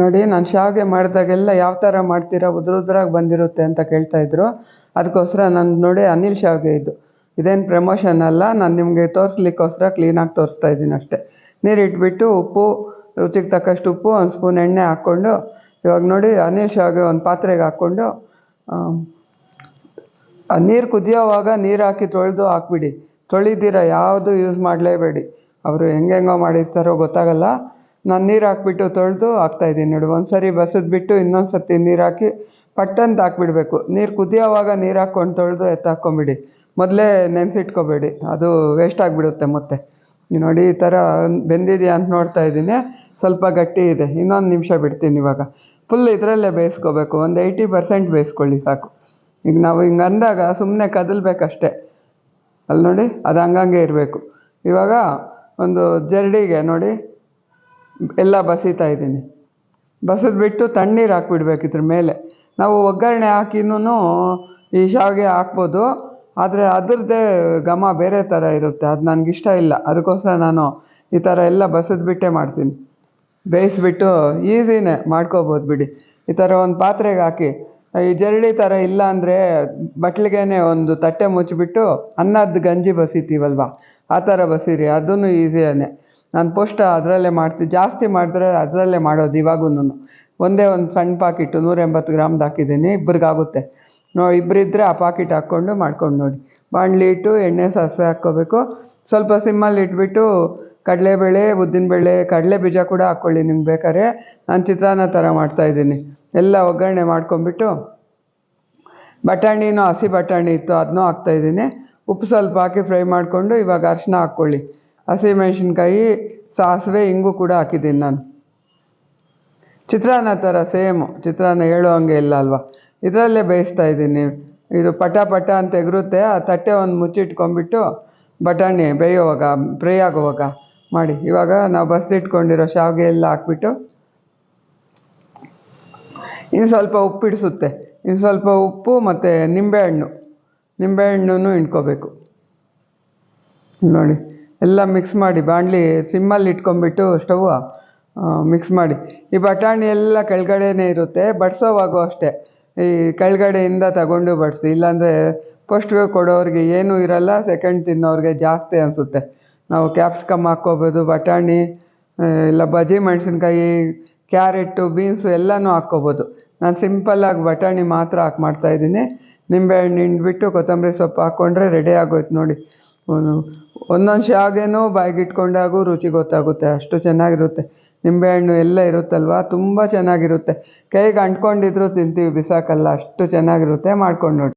ನೋಡಿ, ನಾನು ಶಾವಿಗೆ ಮಾಡಿದಾಗೆಲ್ಲ ಯಾವ ಥರ ಮಾಡ್ತೀರಾ, ಉದುರು ಉದ್ರಾಗಿ ಬಂದಿರುತ್ತೆ ಅಂತ ಕೇಳ್ತಾ ಇದ್ರು. ಅದಕ್ಕೋಸ್ಕರ ನಾನು ನೋಡಿ, ಅನಿಲ್ ಶಾವಿಗೆ ಇದು. ಇದೇನು ಪ್ರಮೋಷನ್ ಅಲ್ಲ, ನಾನು ನಿಮಗೆ ತೋರಿಸ್ಲಿಕ್ಕೋಸ್ಕರ ಕ್ಲೀನಾಗಿ ತೋರಿಸ್ತಾ ಇದ್ದೀನಿ ಅಷ್ಟೇ. ನೀರು ಇಟ್ಬಿಟ್ಟು ಉಪ್ಪು, ರುಚಿಗೆ ತಕ್ಕಷ್ಟು ಉಪ್ಪು, ಒಂದು ಸ್ಪೂನ್ ಎಣ್ಣೆ ಹಾಕ್ಕೊಂಡು, ಇವಾಗ ನೋಡಿ, ಅನಿಲ್ ಶಾವಿಗೆ ಒಂದು ಪಾತ್ರೆಗೆ ಹಾಕ್ಕೊಂಡು ನೀರು ಕುದಿಯೋವಾಗ ನೀರು ಹಾಕಿ ತೊಳೆದು ಹಾಕ್ಬಿಡಿ. ತೊಳಿದಿರ ಯಾವುದು ಯೂಸ್ ಮಾಡಲೇಬೇಡಿ. ಅವರು ಹೆಂಗೆಂಗೋ ಮಾಡಿರ್ತಾರೋ ಗೊತ್ತಾಗಲ್ಲ. ನಾನು ನೀರು ಹಾಕ್ಬಿಟ್ಟು ತೊಳೆದು ಹಾಕ್ತಾಯಿದ್ದೀನಿ ನೋಡಿ. ಒಂದು ಸರಿ ಬಸಿದ್ಬಿಟ್ಟು ಇನ್ನೊಂದು ಸರ್ತಿ ನೀರು ಹಾಕಿ ಪಟ್ಟಂತ ಹಾಕ್ಬಿಡ್ಬೇಕು. ನೀರು ಕುದಿಯೋವಾಗ ನೀರು ಹಾಕ್ಕೊಂಡು ತೊಳೆದು ಎತ್ತಾಕ್ಕೊಂಬಿಡಿ ಮೊದಲೇ ನೆನೆಸಿಟ್ಕೋಬೇಡಿ. ಅದು ವೇಸ್ಟ್ ಆಗಿಬಿಡುತ್ತೆ ಮತ್ತೆ. ನೋಡಿ ಈ ಥರ ಬೆಂದಿದೆಯಾ ಅಂತ ನೋಡ್ತಾ ಇದ್ದೀನಿ. ಸ್ವಲ್ಪ ಗಟ್ಟಿ ಇದೆ. ಇನ್ನೊಂದು ನಿಮಿಷ ಬಿಡ್ತೀನಿ ಇವಾಗ. ಫುಲ್ ಇದರಲ್ಲೇ ಬೇಯಿಸ್ಕೋಬೇಕು. ಒಂದು ಏಯ್ಟಿ ಪರ್ಸೆಂಟ್ ಬೇಯಿಸ್ಕೊಳ್ಳಿ ಸಾಕು. ಈಗ ನಾವು ಹಿಂಗೆ ಅಂದಾಗ ಸುಮ್ಮನೆ ಕದಲ್ಬೇಕಷ್ಟೆ. ಅಲ್ಲಿ ನೋಡಿ, ಅದು ಹಂಗಂಗೆ ಇರಬೇಕು. ಇವಾಗ ಒಂದು ಜರಡಿಗೆ ನೋಡಿ ಎಲ್ಲ ಬಸಿತಾ ಇದ್ದೀನಿ. ಬಸಿದ್ಬಿಟ್ಟು ತಣ್ಣೀರು ಹಾಕ್ಬಿಡ್ಬೇಕು ಇದ್ರ ಮೇಲೆ. ನಾವು ಒಗ್ಗರಣೆ ಹಾಕಿನೂ ಈ ಶಾವಿಗೆ ಹಾಕ್ಬೋದು. ಆದರೆ ಅದರದ್ದೇ ಘಮ ಬೇರೆ ಥರ ಇರುತ್ತೆ. ಅದು ನನಗಿಷ್ಟ ಇಲ್ಲ. ಅದಕ್ಕೋಸ್ಕರ ನಾನು ಈ ಥರ ಎಲ್ಲ ಬಸಿದ್ಬಿಟ್ಟೇ ಮಾಡ್ತೀನಿ. ಬೇಯಿಸ್ಬಿಟ್ಟು ಈಸಿನೇ ಮಾಡ್ಕೋಬೋದು ಬಿಡಿ. ಈ ಥರ ಒಂದು ಪಾತ್ರೆಗೆ ಹಾಕಿ. ಈ ಜರಡಿ ಥರ ಇಲ್ಲ ಅಂದರೆ ಬಟ್ಲಿಗೆನೆ ಒಂದು ತಟ್ಟೆ ಮುಚ್ಚಿಬಿಟ್ಟು ಅನ್ನದ ಗಂಜಿ ಬಸಿತೀವಲ್ವ? ಆ ಥರ ಬಸೀರಿ. ಅದೂ ಈಸಿಯೇ ನಾನು ಪೋಸ್ಟ್ ಅದರಲ್ಲೇ ಮಾಡ್ತೀನಿ ಜಾಸ್ತಿ ಮಾಡಿದ್ರೆ ಅದರಲ್ಲೇ ಮಾಡೋದು ಇವಾಗೂ ಒಂದೇ ಒಂದು ಸಣ್ಣ ಪಾಕಿಟ್ಟು ನೂರ ಎಂಬತ್ತು ಗ್ರಾಮ್ದು ಹಾಕಿದ್ದೀನಿ ಇಬ್ರಿಗಾಗುತ್ತೆ. ನೋ ಇಬ್ಬರಿದ್ದರೆ ಆ ಪಾಕಿಟ್ ಹಾಕ್ಕೊಂಡು ಮಾಡ್ಕೊಂಡು ನೋಡಿ. ಬಾಣಲಿ ಇಟ್ಟು, ಎಣ್ಣೆ ಸಾಸಿವೆ ಹಾಕ್ಕೋಬೇಕು. ಸ್ವಲ್ಪ ಸಿಮ್ಮಲ್ಲಿ ಇಟ್ಬಿಟ್ಟು, ಕಡಲೆಬೇಳೆ, ಉದ್ದಿನಬೇಳೆ ಕಡಲೆ ಬೀಜ ಕೂಡ ಹಾಕ್ಕೊಳ್ಳಿ ನಿಮ್ಗೆ ಬೇಕಾದ್ರೆ. ನಾನು ಚಿತ್ರಾನ್ನ ಥರ ಮಾಡ್ತಾಯಿದ್ದೀನಿ ಎಲ್ಲ ಒಗ್ಗರಣೆ ಮಾಡ್ಕೊಂಬಿಟ್ಟು ಬಟಾಣಿನೂ ಹಸಿ ಬಟಾಣಿ ಇತ್ತು ಅದನ್ನೂ ಹಾಕ್ತಾಯಿದ್ದೀನಿ ಉಪ್ಪು ಸ್ವಲ್ಪ ಹಾಕಿ ಫ್ರೈ ಮಾಡಿಕೊಂಡು ಇವಾಗ ಅರಿಶಿನ ಹಾಕ್ಕೊಳ್ಳಿ. ಹಸಿಮೆಣ್ಸಿನ್ಕಾಯಿ ಸಾಸಿವೆ ಹಿಂಗು ಕೂಡ ಹಾಕಿದ್ದೀನಿ ನಾನು. ಚಿತ್ರಾನ್ನ ಥರ ಸೇಮು ಚಿತ್ರಾನ್ನ ಹೇಳೋ ಹಂಗೆ ಇಲ್ಲ ಅಲ್ವಾ? ಇದರಲ್ಲೇ ಬೇಯಿಸ್ತಾ ಇದ್ದೀನಿ. ಇದು ಪಟ ಪಟ ಅಂತ ಎಗರುತ್ತೆ. ಆ ತಟ್ಟೆ ಒಂದು ಮುಚ್ಚಿಟ್ಕೊಂಡ್ಬಿಟ್ಟು ಬಟಾಣಿ ಬೇಯೋವಾಗ, ಫ್ರೈ ಆಗೋವಾಗ ಮಾಡಿ. ಇವಾಗ ನಾವು ಬಸ್ದಿಟ್ಕೊಂಡಿರೋ ಶಾವಿಗೆ ಎಲ್ಲ ಹಾಕ್ಬಿಟ್ಟು ಇನ್ನು ಸ್ವಲ್ಪ ಉಪ್ಪಿಡಿಸುತ್ತೆ ಇನ್ನು ಸ್ವಲ್ಪ ಉಪ್ಪು ಮತ್ತು ನಿಂಬೆಹಣ್ಣು ನಿಂಬೆಹಣ್ಣು ಇಟ್ಕೋಬೇಕು ನೋಡಿ. ಎಲ್ಲ ಮಿಕ್ಸ್ ಮಾಡಿ, ಬಾಣಲಿ ಸಿಮ್ಮಲ್ಲಿ ಇಟ್ಕೊಂಡ್ಬಿಟ್ಟು ಸ್ಟವ್ ಮಿಕ್ಸ್ ಮಾಡಿ. ಈ ಬಟಾಣಿ ಎಲ್ಲ ಕೆಳಗಡೆನೇ ಇರುತ್ತೆ, ಬಡಿಸೋವಾಗೂ ಅಷ್ಟೇ. ಈ ಕೆಳಗಡೆಯಿಂದ ತಗೊಂಡು ಬಡಿಸಿ, ಇಲ್ಲಾಂದರೆ ಫಸ್ಟ್ಗೆ ಕೊಡೋರಿಗೆ ಏನೂ ಇರಲ್ಲ ಸೆಕೆಂಡ್ ತಿನ್ನೋರಿಗೆ ಜಾಸ್ತಿ ಅನಿಸುತ್ತೆ. ನಾವು ಕ್ಯಾಪ್ಸಿಕಮ್ ಹಾಕ್ಕೋಬೋದು, ಬಟಾಣಿ ಇಲ್ಲ ಬಜ್ಜಿ ಮೆಣಸಿನ್ಕಾಯಿ ಕ್ಯಾರೆಟು ಬೀನ್ಸು ಎಲ್ಲನೂ ಹಾಕ್ಕೋಬೋದು. ನಾನು ಸಿಂಪಲ್ಲಾಗಿ ಬಟಾಣಿ ಮಾತ್ರ ಹಾಕಿ ಮಾಡ್ತಾಯಿದ್ದೀನಿ ನಿಂಬೆಹಣ್ಣು ಹಿಂಡ್ಬಿಟ್ಟು ಕೊತ್ತಂಬರಿ ಸೊಪ್ಪು ಹಾಕ್ಕೊಂಡ್ರೆ ರೆಡಿ ಆಗೋಯ್ತು ನೋಡಿ. ಒಂದೊಂದು ಶಾವಿಗೆನು ಬಾಯಿಗೆ ಇಟ್ಕೊಂಡಾಗೂ ರುಚಿ ಗೊತ್ತಾಗುತ್ತೆ, ಅಷ್ಟು ಚೆನ್ನಾಗಿರುತ್ತೆ. ನಿಂಬೆಹಣ್ಣು ಎಲ್ಲ ಇರುತ್ತಲ್ವ? ತುಂಬ ಚೆನ್ನಾಗಿರುತ್ತೆ. ಕೈಗೆ ಅಂಟ್ಕೊಂಡಿದ್ರು ತಿಂತೀವಿ, ಬಿಸಾಕಲ್ಲ, ಅಷ್ಟು ಚೆನ್ನಾಗಿರುತ್ತೆ, ಮಾಡ್ಕೊಂಡು ನೋಡಿ.